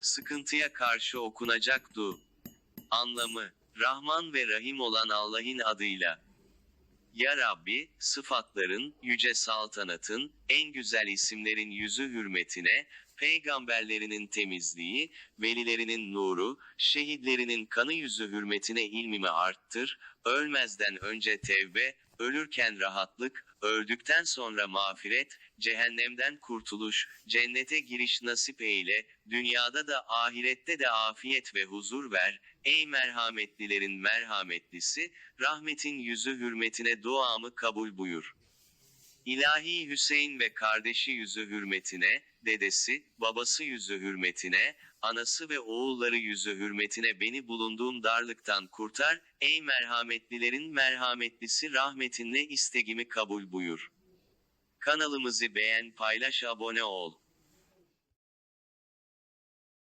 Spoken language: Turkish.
Sıkıntıya karşı okunacak du. Anlamı, Rahman ve Rahim olan Allah'ın adıyla. Ya Rabbi, sıfatların, yüce saltanatın, en güzel isimlerin yüzü hürmetine, peygamberlerinin temizliği, velilerinin nuru, şehitlerinin kanı yüzü hürmetine ilmimi arttır, ölmezden önce tevbe, ölürken rahatlık, öldükten sonra mağfiret, cehennemden kurtuluş, cennete giriş nasip eyle, dünyada da ahirette de afiyet ve huzur ver, ey merhametlilerin merhametlisi, rahmetin yüzü hürmetine duamı kabul buyur. İlahi Hüseyin ve kardeşi yüzü hürmetine, dedesi, babası yüzü hürmetine, anası ve oğulları yüzü hürmetine beni bulunduğum darlıktan kurtar, ey merhametlilerin merhametlisi rahmetinle istegimi kabul buyur. Kanalımızı beğen paylaş abone ol.